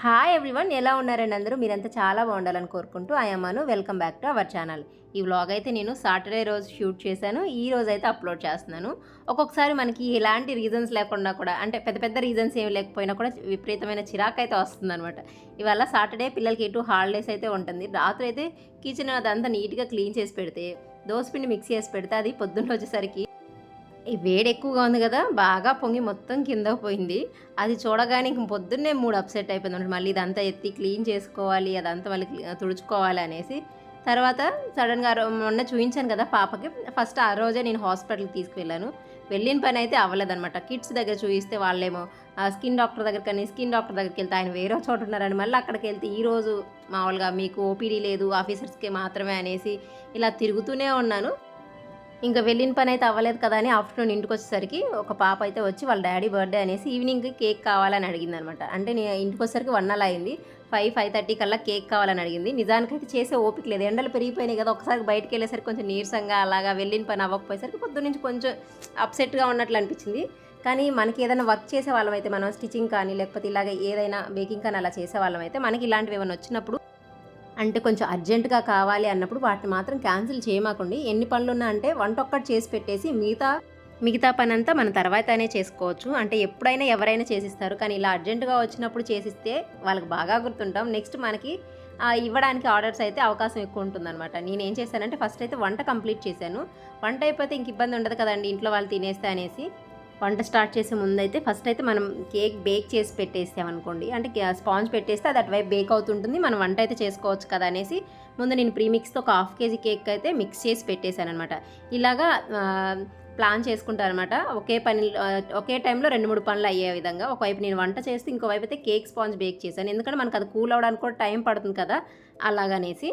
Hi everyone ఎలా ఉన్నారండి అందరూ? మీరంతా చాలా బాగుండాలని కోరుకుంటూ అయ్యమ్మను welcome back to our channel ఈ వ్లాగ్ అయితే నేను సాటర్డే రోజు షూట్ చేశాను. ఈ రోజు అయితే అప్లోడ్ చేస్తున్నాను. ఒక్కొక్కసారి మనకి ఎలాంటి రీజన్స్ లేకుండా కూడా అంటే పెద్ద పెద్ద రీజన్స్ ఏమి లేకపోయినా కూడా విపరీతమైన చిరాకు అయితే వస్తుంది అనమాట ఇవాళ సాటర్డే పిల్లలకి ఎటు హాలిడేస్ అయితే ఉంటుంది. రాత్రి అయితే కిచెన్ అదంతా నీట్గా క్లీన్ చేసి పెడితే దోసపిండి మిక్స్ చేసి పెడితే అది పొద్దున్న వచ్చేసరికి వేడి ఎక్కువగా ఉంది కదా బాగా పొంగి మొత్తం కింద పోయింది. అది చూడగానే ఇంక పొద్దున్నే మూడు అప్సెట్ అయిపోయింది అనమాట మళ్ళీ ఇదంతా ఎత్తి క్లీన్ చేసుకోవాలి అదంతా మళ్ళీ తుడుచుకోవాలి అనేసి. తర్వాత సడన్గా మొన్న చూపించాను కదా పాపకి. ఫస్ట్ ఆ రోజే నేను హాస్పిటల్కి తీసుకువెళ్ళాను. వెళ్ళిన పని అయితే అవ్వలేదన్నమాట. కిడ్స్ దగ్గర చూపిస్తే వాళ్ళేమో ఆ స్కిన్ డాక్టర్ దగ్గర కానీ స్కిన్ డాక్టర్ దగ్గరికి వెళ్తే ఆయన వేరే చోట ఉన్నారని మళ్ళీ అక్కడికి వెళ్తే ఈరోజు మామూలుగా మీకు ఓపీడీ లేదు ఆఫీసర్స్కి మాత్రమే అనేసి ఇలా తిరుగుతూనే ఉన్నాను. ఇంకా వెళ్ళిన పని అయితే అవ్వలేదు కదా అని ఆఫ్టర్నూన్ ఇంటికి వచ్చేసరికి ఒక పాప అయితే వచ్చి వాళ్ళ డాడీ బర్త్డే అనేసి ఈవినింగ్ కేక్ కావాలని అడిగింది అనమాట అంటే నేను ఇంటికి వచ్చేసరికి వన్ అలా అయింది. ఫైవ్ ఫైవ్ థర్టీ కల్లా కేక్ కావాలని అడిగింది. నిజానికైతే చేసే ఓపిక లేదు. ఎండలు పెరిగిపోయినాయి కదా ఒకసారి బయటకు వెళ్ళేసరికి కొంచెం నీరసంగా అలాగా వెళ్ళిన పని అవ్వకపోయేసరికి పొద్దు నుంచి కొంచెం అప్సెట్గా ఉన్నట్లు అనిపించింది. కానీ మనకి ఏదైనా వర్క్ చేసే వాళ్ళం అయితే మనం స్టిచ్చింగ్ కానీ లేకపోతే ఇలాగ ఏదైనా బేకింగ్ కానీ అలా చేసే వాళ్ళం అయితే మనకి ఇలాంటివి ఏమైనా వచ్చినప్పుడు అంటే కొంచెం అర్జెంటుగా కావాలి అన్నప్పుడు వాటిని మాత్రం క్యాన్సిల్ చేయమాకండి. ఎన్ని పనులు ఉన్నా అంటే వంట ఒక్కటి చేసి పెట్టేసి మిగతా మిగతా పని అంతా మన తర్వాతనే చేసుకోవచ్చు. అంటే ఎప్పుడైనా ఎవరైనా చేసిస్తారు. కానీ ఇలా అర్జెంటుగా వచ్చినప్పుడు చేసిస్తే వాళ్ళకి బాగా గుర్తుంటాం. నెక్స్ట్ మనకి ఇవ్వడానికి ఆర్డర్స్ అయితే అవకాశం ఎక్కువ ఉంటుందన్నమాట. నేను ఏం చేశానంటే ఫస్ట్ అయితే వంట కంప్లీట్ చేశాను. వంట అయిపోతే ఇంక ఇబ్బంది ఉండదు కదండి. ఇంట్లో వాళ్ళు తినేస్తే అనేసి. వంట స్టార్ట్ చేసే ముందు అయితే ఫస్ట్ అయితే మనం కేక్ బేక్ చేసి పెట్టేసామనుకోండి అంటే స్పాంజ్ పెట్టేస్తే అది అటువైపు బేక్ అవుతుంటుంది. మనం వంట అయితే చేసుకోవచ్చు కదా అనేసి ముందు నేను ప్రీమిక్స్తో ఒక హాఫ్ కేజీ కేక్ అయితే మిక్స్ చేసి పెట్టేశాను అనమాట ఇలాగా ప్లాన్ చేసుకుంటారనమాట ఒకే పని ఒకే టైంలో రెండు మూడు పనులు అయ్యే విధంగా. ఒకవైపు నేను వంట చేస్తే ఇంకోవైపు అయితే కేక్ స్పాంజ్ బేక్ చేశాను. ఎందుకంటే మనకు అది కూల్ అవ్వడానికి కూడా టైం పడుతుంది కదా. అలాగనేసి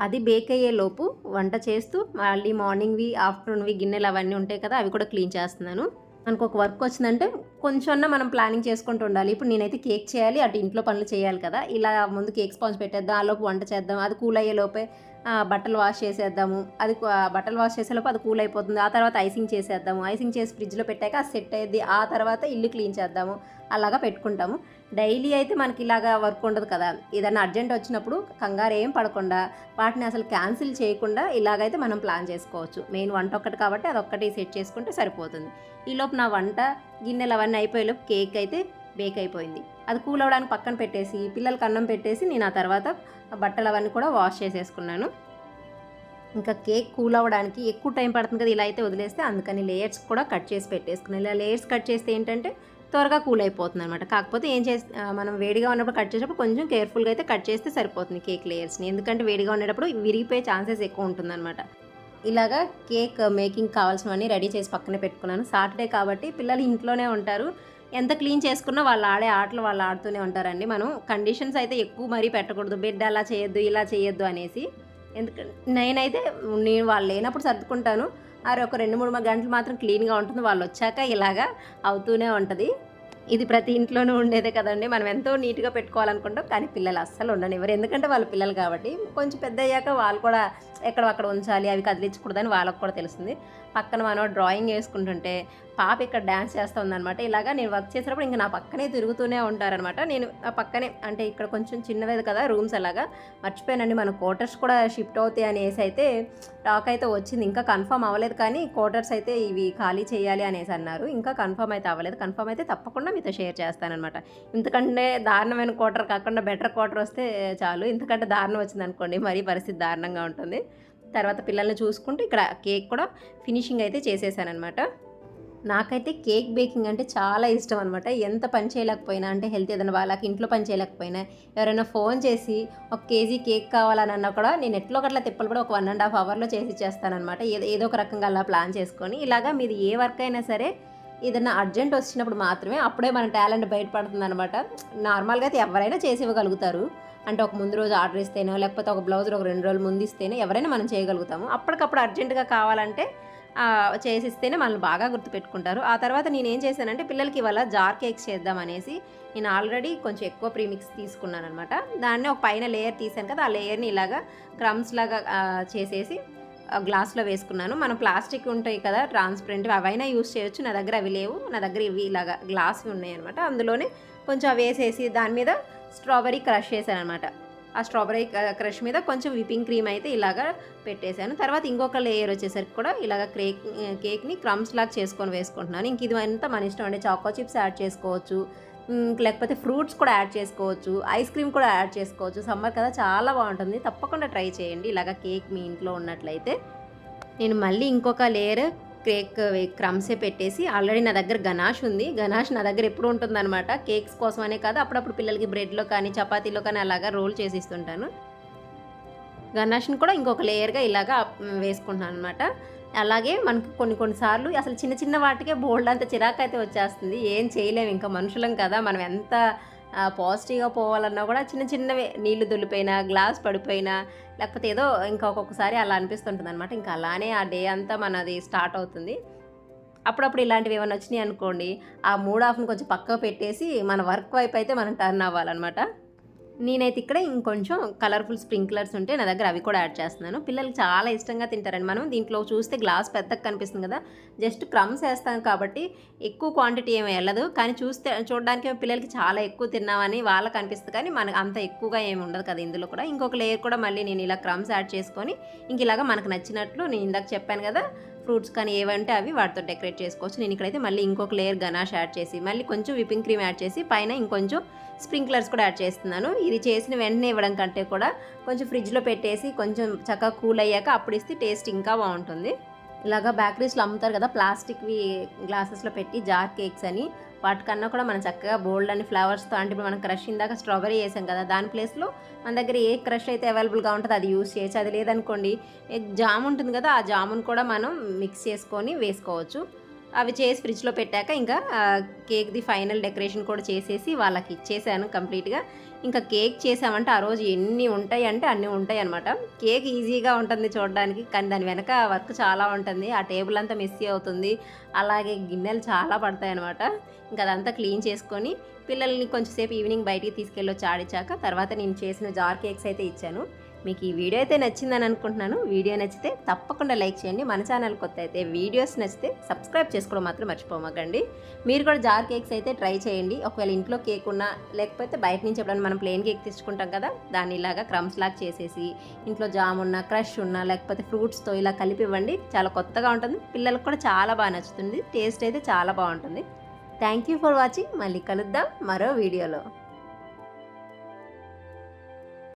అది బేక్ అయ్యే లోపు వంట చేస్తూ మళ్ళీ మార్నింగ్వి ఆఫ్టర్నూన్వి గిన్నెలు అవన్నీ ఉంటాయి కదా అవి కూడా క్లీన్ చేస్తున్నాను. మనకు ఒక వర్క్ వచ్చిందంటే కొంచెం మనం ప్లానింగ్ చేసుకుంటూ ఉండాలి. ఇప్పుడు నేనైతే కేక్ చేయాలి అటు ఇంట్లో పనులు చేయాలి కదా ఇలా ముందు కేక్ స్పాంజ్ పెట్టేద్దాం ఆ లోపు వంట చేద్దాం అది కూల్ అయ్యే లోపే బట్టలు వాష్ చేసేద్దాము. అది బట్టలు వాష్ చేసే లోపు అది కూల్ అయిపోతుంది. ఆ తర్వాత ఐసింగ్ చేసేద్దాము. ఐసింగ్ చేసి ఫ్రిడ్జ్లో పెట్టాక అది సెట్ అయ్యేది ఆ తర్వాత ఇల్లు క్లీన్ చేద్దాము. అలాగా పెట్టుకుంటాము. డైలీ అయితే మనకి ఇలాగా వర్క్ ఉండదు కదా. ఏదైనా అర్జెంట్ వచ్చినప్పుడు కంగారు ఏం పడకుండా వాటిని అసలు క్యాన్సిల్ చేయకుండా ఇలాగైతే మనం ప్లాన్ చేసుకోవచ్చు. మెయిన్ వంట ఒక్కటి కాబట్టి అది ఒక్కటి సెట్ చేసుకుంటే సరిపోతుంది. ఈలోపు నా వంట గిన్నెలు అవన్నీ అయిపోయేలోపు కేక్ అయితే బేక్ అయిపోయింది అది కూల్ అవ్వడానికి పక్కన పెట్టేసి పిల్లలకి అన్నం పెట్టేసి నేను ఆ తర్వాత బట్టలు అవన్నీ కూడా వాష్ చేసేసుకున్నాను. ఇంకా కేక్ కూల్ అవ్వడానికి ఎక్కువ టైం పడుతుంది కదా ఇలా అయితే వదిలేస్తే అందుకని లేయర్స్ కూడా కట్ చేసి పెట్టేసుకున్నాను. ఇలా లేయర్స్ కట్ చేస్తే ఏంటంటే త్వరగా కూల్ అయిపోతుంది అనమాట కాకపోతే ఏం చేసి మనం వేడిగా ఉన్నప్పుడు కట్ చేసేటప్పుడు కొంచెం కేర్ఫుల్గా అయితే కట్ చేస్తే సరిపోతుంది కేక్ లేయర్స్ని. ఎందుకంటే వేడిగా ఉండేటప్పుడు విరిగిపోయే ఛాన్సెస్ ఎక్కువ ఉంటుందన్నమాట. ఇలాగా కేక్ మేకింగ్ కావాల్సినవన్నీ రెడీ చేసి పక్కనే పెట్టుకున్నాను. సాటర్డే కాబట్టి పిల్లలు ఇంట్లోనే ఉంటారు. ఎంత క్లీన్ చేసుకున్నా వాళ్ళు ఆడే ఆటలు వాళ్ళు ఆడుతూనే ఉంటారండి. మనం కండిషన్స్ అయితే ఎక్కువ మరీ పెట్టకూడదు. బిడ్డ అలా చేయొద్దు ఇలా చేయొద్దు అనేసి. ఎందుకంటే నేనైతే నేను వాళ్ళు లేనప్పుడు సర్దుకుంటాను. అరే ఒక రెండు మూడు గంటలు మాత్రం క్లీన్గా ఉంటుంది. వాళ్ళు వచ్చాక ఇలాగా అవుతూనే ఉంటుంది. ఇది ప్రతి ఇంట్లోనూ ఉండేదే కదండి. మనం ఎంతో నీట్గా పెట్టుకోవాలనుకుంటాం కానీ పిల్లలు అస్సలు ఉండనివ్వరు. ఎందుకంటే వాళ్ళ పిల్లలు కాబట్టి కొంచెం పెద్ద అయ్యాక వాళ్ళు కూడా ఎక్కడ అక్కడ ఉంచాలి అవి కదిలించకూడదని వాళ్ళకు కూడా తెలుస్తుంది. పక్కన మనం డ్రాయింగ్ వేసుకుంటుంటే పాప ఇక్కడ డ్యాన్స్ చేస్తూ ఉందన్నమాట ఇలాగా నేను వర్క్ చేసినప్పుడు ఇంకా నా పక్కనే తిరుగుతూనే ఉంటారనమాట నేను ఆ పక్కనే అంటే ఇక్కడ కొంచెం చిన్నవేది కదా రూమ్స్ అలాగా. మర్చిపోయానండి మన క్వార్టర్స్ కూడా షిఫ్ట్ అవుతాయి అనేసి అయితే టాక్ అయితే వచ్చింది. ఇంకా కన్ఫర్మ్ అవ్వలేదు కానీ క్వార్టర్స్ అయితే ఇవి ఖాళీ చేయాలి అనేసి అన్నారు. ఇంకా కన్ఫర్మ్ అయితే అవ్వలేదు. కన్ఫర్మ్ అయితే తప్పకుండా మీతో షేర్ చేస్తానమాట ఇంతకంటే దారుణమైన క్వార్టర్ కాకుండా బెటర్ క్వార్టర్ వస్తే చాలు. ఇంతకంటే దారుణం వచ్చింది అనుకోండి మరీ పరిస్థితి దారుణంగా ఉంటుంది. తర్వాత పిల్లల్ని చూసుకుంటూ ఇక్కడ కేక్ కూడా ఫినిషింగ్ అయితే చేసేసానమాట నాకైతే కేక్ బేకింగ్ అంటే చాలా ఇష్టం అనమాట ఎంత పని చేయలేకపోయినా అంటే హెల్త్ ఏదైనా వాళ్ళకి ఇంట్లో పని చేయలేకపోయినా ఎవరైనా ఫోన్ చేసి ఒక కేజీ కేక్ కావాలని అన్నా కూడా నేను ఎట్లో గట్ల తిప్పలు కూడా ఒక వన్ అండ్ హాఫ్ అవర్లో చేసి ఇచ్చేస్తానమాట ఏదో ఏదో ఒక రకంగా అలా ప్లాన్ చేసుకొని ఇలాగా మీది ఏ వర్క్ అయినా సరే ఏదైనా అర్జెంట్ వచ్చినప్పుడు మాత్రమే అప్పుడే మన టాలెంట్ బయటపడుతుంది అనమాట నార్మల్గా అయితే ఎవరైనా చేసి ఇవ్వగలుగుతారు అంటే ఒక ముందు రోజు ఆర్డర్ ఇస్తేనో లేకపోతే ఒక బ్లౌజ్ ఒక రెండు రోజులు ముందు ఇస్తేనే ఎవరైనా మనం చేయగలుగుతాము. అప్పటికప్పుడు అర్జెంటుగా కావాలంటే చేసిస్తేనే మనల్ని బాగా గుర్తుపెట్టుకుంటారు. ఆ తర్వాత నేను ఏం చేశానంటే పిల్లలకి ఇవాళ జార్ కేక్స్ చేద్దాం అనేసి నేను ఆల్రెడీ కొంచెం ఎక్కువ ప్రీమిక్స్ తీసుకున్నాను అనమాట దాన్ని ఒక పైన లేయర్ తీసాను కదా ఆ లేయర్ని ఇలాగా క్రమ్స్ లాగా చేసేసి గ్లాస్లో వేసుకున్నాను. మనం ప్లాస్టిక్ ఉంటాయి కదా ట్రాన్స్పరెంట్ అవైనా యూస్ చేయొచ్చు. నా దగ్గర అవి లేవు. నా దగ్గర ఇవి ఇలాగా గ్లాస్వి ఉన్నాయి అనమాట అందులోనే కొంచెం అవి వేసేసి దాని మీద స్ట్రాబెరీ క్రష్ చేశాను అనమాట ఆ స్ట్రాబెరీ క్రష్ మీద కొంచెం విపింగ్ క్రీమ్ అయితే ఇలాగా పెట్టేశాను. తర్వాత ఇంకొక లేయర్ వచ్చేసరికి కూడా ఇలాగ కేక్ కేక్ని క్రమ్స్ లాగా చేసుకొని వేసుకుంటున్నాను. ఇంక ఇది అంతా మన ఇష్టం అండి? చాకో చిప్స్ యాడ్ చేసుకోవచ్చు. లేకపోతే ఫ్రూట్స్ కూడా యాడ్ చేసుకోవచ్చు ఐస్ క్రీమ్ కూడా యాడ్ చేసుకోవచ్చు. సమ్మర్ కదా చాలా బాగుంటుంది. తప్పకుండా ట్రై చేయండి. ఇలాగ కేక్ మీ ఇంట్లో ఉన్నట్లయితే. నేను మళ్ళీ ఇంకొక లేయర్ కేక్ క్రమ్సే పెట్టేసి ఆల్రెడీ నా దగ్గర గనాష్ ఉంది. గనాష్ నా దగ్గర ఎప్పుడు ఉంటుందన్నమాట. కేక్స్ కోసమనే కాదు అప్పుడప్పుడు పిల్లలకి బ్రెడ్లో కానీ చపాతీలో కానీ అలాగా రోల్ చేసిస్తుంటాను. గణాష్ని గనాష్ని కూడా ఇంకొక లేయర్గా ఇలాగా వేసుకుంటున్నాను అనమాట అలాగే మనకు కొన్ని కొన్నిసార్లు అసలు చిన్న చిన్న వాటికే బోల్డ్ అంత చిరాకు అయితే వచ్చేస్తుంది. ఏం చేయలేము ఇంకా మనుషులం కదా మనం ఎంత పాజిటివ్గా పోవాలన్నా కూడా చిన్న చిన్నవే నీళ్ళు దొల్లిపోయినా గ్లాస్ పడిపోయినా లేకపోతే ఏదో ఇంకా ఒక్కొక్కసారి అలా అనిపిస్తుంటుంది అనమాట ఇంకా అలానే ఆ డే అంతా మనది స్టార్ట్ అవుతుంది. అప్పుడప్పుడు ఇలాంటివి ఏమైనా వచ్చినాయి అనుకోండి ఆ మూడ్ ఆఫ్ని కొంచెం పక్కకు పెట్టేసి మన వర్క్ వైపు అయితే మనం టర్న్ అవ్వాలన్నమాట. నేనైతే ఇక్కడ ఇంకొంచెం కలర్ఫుల్ స్ప్రింక్లర్స్ ఉంటే నా దగ్గర అవి కూడా యాడ్ చేస్తున్నాను. పిల్లలు చాలా ఇష్టంగా తింటారండి. మనం దీంట్లో చూస్తే గ్లాస్ పెద్దగా కనిపిస్తుంది కదా. జస్ట్ క్రమ్స్ వేస్తాం కాబట్టి ఎక్కువ క్వాంటిటీ ఏమి వెళ్ళదు. కానీ చూస్తే చూడడానికి పిల్లలకి చాలా ఎక్కువ తిన్నామని వాళ్ళకి అనిపిస్తుంది. కానీ మనకు అంత ఎక్కువగా ఏమి ఉండదు కదా ఇందులో కూడా. ఇంకొక లేయర్ కూడా మళ్ళీ నేను ఇలా క్రమ్స్ యాడ్ చేసుకొని ఇంక ఇలాగా మనకు నచ్చినట్లు నేను ఇందాక చెప్పాను కదా ఫ్రూట్స్ కానీ ఏవంటే అవి వాటితో డెకరేట్ చేసుకోవచ్చు. నేను ఇక్కడైతే మళ్ళీ ఇంకొక లేయర్ గనాష్ యాడ్ చేసి మళ్ళీ కొంచెం విపింగ్ క్రీమ్ యాడ్ చేసి పైన ఇంకొంచెం స్ప్రింక్లర్స్ కూడా యాడ్ చేస్తున్నాను. ఇది చేసిన వెంటనే ఇవ్వడం కంటే కూడా కొంచెం ఫ్రిడ్జ్లో పెట్టేసి కొంచెం చక్కగా కూల్ అయ్యాక అప్పుడు ఇస్తే టేస్ట్ ఇంకా బాగుంటుంది. ఇలాగా బేకరీస్లో అమ్ముతారు కదా ప్లాస్టిక్వి గ్లాసెస్లో పెట్టి జార్ కేక్స్ అని. వాటికన్నా కూడా మనం చక్కగా బోల్డ్ అని ఫ్లవర్స్తో అంటే ఇప్పుడు మనం క్రష్ ఇందాక స్ట్రాబెరీ వేసాం కదా దాని ప్లేస్లో మన దగ్గర ఏ క్రష్ అయితే అవైలబుల్గా ఉంటుందో అది యూస్ చేయొచ్చు. అది లేదనుకోండి జామ్ ఉంటుంది కదా ఆ జామును కూడా మనం మిక్స్ చేసుకొని వేసుకోవచ్చు. అవి చేసి ఫ్రిడ్జ్లో పెట్టాక ఇంకా కేక్ది ఫైనల్ డెకరేషన్ కూడా చేసేసి వాళ్ళకి ఇచ్చేసాను కంప్లీట్గా. ఇంకా కేక్ చేసామంటే ఆ రోజు ఎన్ని ఉంటాయి అంటే అన్నీ ఉంటాయి అనమాట కేక్ ఈజీగా ఉంటుంది చూడడానికి కానీ దాని వెనక వర్క్ చాలా ఉంటుంది. ఆ టేబుల్ అంతా మెస్సీ అవుతుంది. అలాగే గిన్నెలు చాలా పడతాయి అనమాట ఇంకా అదంతా క్లీన్ చేసుకొని పిల్లల్ని కొంచెంసేపు ఈవినింగ్ బయటికి తీసుకెళ్ళి వచ్చి ఆడిచ్చాక తర్వాత నేను చేసిన జార్ కేక్స్ అయితే ఇచ్చాను. మీకు ఈ వీడియో అయితే నచ్చిందని అనుకుంటున్నాను. వీడియో నచ్చితే తప్పకుండా లైక్ చేయండి. మన ఛానల్ కొత్త అయితే వీడియోస్ నచ్చితే సబ్స్క్రైబ్ చేసుకోవడం మాత్రం మర్చిపోమకండి. మీరు కూడా జార్ కేక్స్ అయితే ట్రై చేయండి. ఒకవేళ ఇంట్లో కేక్ ఉన్నా లేకపోతే బయట నుంచి ఎప్పుడైనా మనం ప్లెయిన్ కేక్ తీసుకుంటాం కదా దాన్ని ఇలాగా క్రమ్స్ లాగా చేసేసి ఇంట్లో జామ్ ఉన్నా క్రష్ ఉన్నా లేకపోతే ఫ్రూట్స్తో ఇలా కలిపి ఇవ్వండి. చాలా కొత్తగా ఉంటుంది. పిల్లలకు కూడా చాలా బాగా నచ్చుతుంది. టేస్ట్ అయితే చాలా బాగుంటుంది. Thank you for watching. మళ్ళీ కలుద్దాం మరో వీడియోలో.